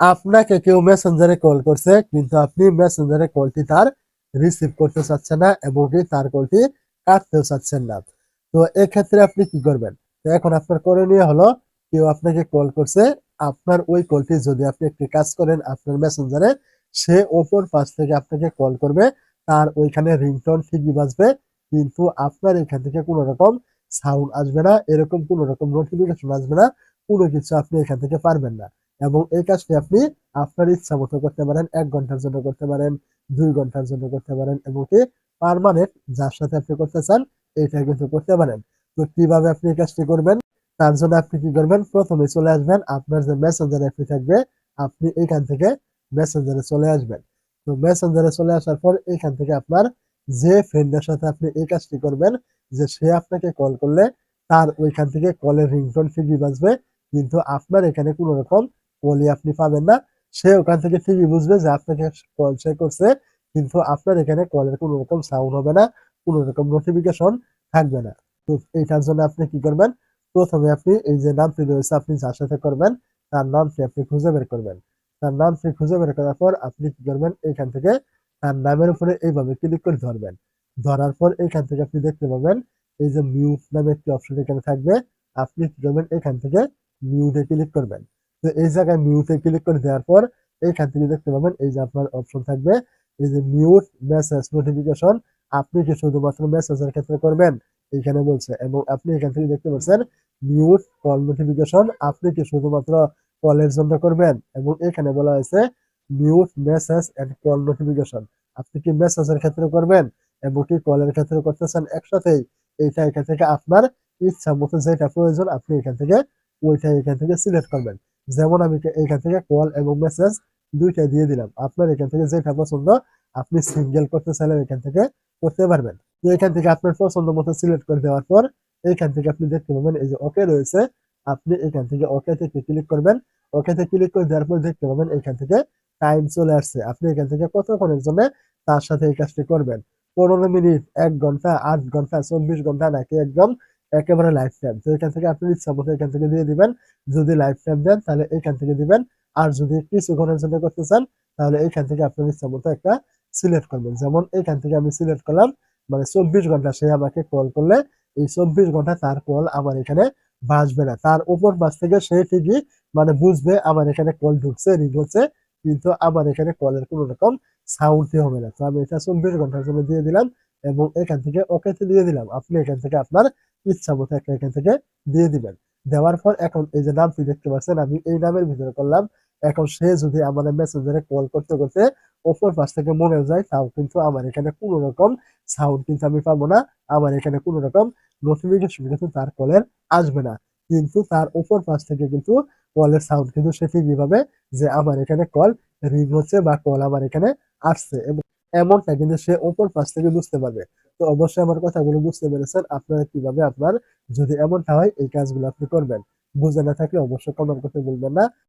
আপনাকে কেউ মেসেঞ্জারে কল করছে, কিন্তু আপনি মেসেঞ্জারে কলটি তার রিসিভ করতে চাচ্ছেন না এবং কি তার কলটি কাটতেও চাচ্ছেন না। তো এক্ষেত্রে আপনি কি করবেন? তো এখন আপনার করণীয় হলো, কেউ আপনাকে কল করছে, আপনার ওই কলটি যদি আপনি একটি কাজ করেন আপনার মেসেঞ্জারে সে ওপর পাশ থেকে আপনাকে কল করবে, তার ওইখানে রিংটোন ঠিকই বাজবে, কিন্তু আপনার এখান থেকে কোনো রকম সাউন্ড আসবে না, এরকম কোনো রকম নোটিফিকেশন আসবে না, কোনো কিছু আপনি এখান থেকে পারবেন না। এবং এই কাজটি আপনি আপনার ইচ্ছা মতো করতে পারেন, এক ঘণ্টার জন্য করতে পারেন, দুই ঘণ্টার জন্য করতে পারেন এবং কি পারমানেন্ট যার সাথে আপনি করতে চান এটা কিন্তু করতে পারেন। তো কীভাবে আপনি এই কাজটি করবেন, তার জন্য আপনি কি করবেন, প্রথমে চলে আসবেন আপনার যে মেসেঞ্জার অ্যাপটি থাকবে, আপনি এখান থেকে মেসেঞ্জারে চলে আসবেন। তো মেসেঞ্জারে চলে আসার পর এখান থেকে আপনার যে ফ্রেন্ডের সাথে আপনি এই কাজটি করবেন, যে সে আপনাকে কল করলে তার ওইখান থেকে কলের রিংটোন ঠিকই বাজবে, কিন্তু আপনার এখানে কোনো রকম কলই আপনি পাবেন না। সে ওখান থেকে ঠিকই বুঝবে যে আপনাকে কল সে করছে, কিন্তু আপনার এখানে কলের কোনো রকম সাউন্ড হবে না, কোনো রকম নোটিফিকেশন থাকবে না। তো এইটার জন্য আপনি কি করবেন? প্রথমে আপনি এই যে নামটি রয়েছে, আপনি যার সাথে করবেন, তার নামটি আপনি খুঁজে বের করবেন। তার নামটি খুঁজে বের করার পর আপনি কি করবেন? এখান থেকে তার নামের উপরে এইভাবে ক্লিক করে ধরবেন। ধরার পর এখান থেকে আপনি দেখতে পাবেন, এই যে মিউট নামে একটি অপশন এখানে থাকবে। আপনি কি করবেন? এখান থেকে মিউটে ক্লিক করবেন। তো এই জায়গায় মিউটে ক্লিক করে দেওয়ার পর এখান থেকে দেখতে পাবেন, এই যে আপনার অপশন থাকবে, এই যে মিউট মেসেজ নোটিফিকেশন আপনি কি শুধুমাত্র মেসেজের ক্ষেত্রে করবেন? এখানে বলছে, এবং আপনি এখান থেকে দেখতে পাচ্ছেন মিউট কল নোটিফিকেশন আপনি কি শুধুমাত্র কলের জন্য করবেন? এবং এখানে বলা হয়েছে mute message and call notification আপনি কি মেসেজের ক্ষেত্রে করবেন? এবং কি কলের ক্ষেত্রে করতেছেন একসাথেই? এইটা এখান থেকে আপনার ইচ্ছা মতো যেটা প্রয়োজন, আপনি এখান থেকে ওইটা এখান থেকে সিলেক্ট করবেন। যেমন আমি এখান থেকে কল এবং মেসেজ দুইটা দিয়ে দিলাম। আপনার এখান থেকে যেটা পছন্দ, আপনি সিঙ্গেল করতে চাইলে এখান থেকে করতে পারবেন। তো এখান থেকে আপনার পছন্দ মতো সিলেক্ট করে দেওয়ার পর, এখান থেকে আপনি দেখতে পাবেন, এই যে ওকে রয়েছে। আপনি এখান থেকে ওকে থেকে ক্লিক করবেন। ওকেতে ক্লিক করে দেওয়ার পর দেখতে পাবেন, এখান থেকে টাইম চলে আসছে। আপনি এখান থেকে কতক্ষণের জন্য তার সাথে এই কাজটি করবেন? পনেরো মিনিট, এক ঘণ্টা, আট ঘণ্টা, চব্বিশ ঘণ্টা নাকি একদম একেবারে লাইফ টাইম তো এখান থেকে আপনি ইচ্ছা মতো এখান থেকে দিয়ে দিবেন, যদি লাইফ টাইম দেন, তাহলে এখান থেকে দিবেন। আর যদি কিছুক্ষণের জন্য করতে চান, তাহলে এখান থেকে আপনার ইচ্ছা মতো একটা সিলেক্ট করবেন। যেমন এখান থেকে আমি সিলেক্ট করলাম মানে চব্বিশ ঘণ্টা সে আমাকে কল করলে, এই চব্বিশ ঘণ্টা তার কল আমার এখানে বাজবে না। তার উপর বাস থেকে সে ঠিকই মানে বুঝবে আমার এখানে কল ঢুকছে রিং হচ্ছে, কিন্তু আমার এখানে কলের কোনো রকম সাউন্ডই হবে না। তো আমি এটা চব্বিশ ঘণ্টার জন্য দিয়ে দিলাম। এবং এখান থেকে ওকেতে দিয়ে দিলাম। আপনি এখান থেকে আপনার ইচ্ছা মতো একটা এখান থেকে দিয়ে দিবেন। দেওয়ার পর এখন এই যে নামটি দেখতে পাচ্ছেন, আমি এই নামের ভিতরে করলাম। এখন সে যদি আমাদের মেসেঞ্জারে কল করতে করতে ওপর পাশ থেকে মনে যায়, তাও কিন্তু আমার এখানে কোনো রকম সাউন্ড কিন্তু আমি পাবো না। আমার এখানে কোনো রকম নোটিফিকেশন কিন্তু তার কলের আসবে না। কিন্তু তার উপর পাশ থেকে কিন্তু কলের সাউন্ড কিন্তু সে ঠিকই পাবে যে আমার এখানে কল রিং হচ্ছে বা কল আমার এখানে আসছে। এবং এমনটা কিন্তু সে ওপর পাশ থেকে বুঝতে পারবে। তো অবশ্যই আমার কথাগুলো বুঝতে পেরেছেন। আপনারা কীভাবে আপনার যদি এমনটা হয়, এই কাজগুলো আপনি করবেন। বুঝে না থাকলে অবশ্যই কমেন্ট করতে বলবেন না।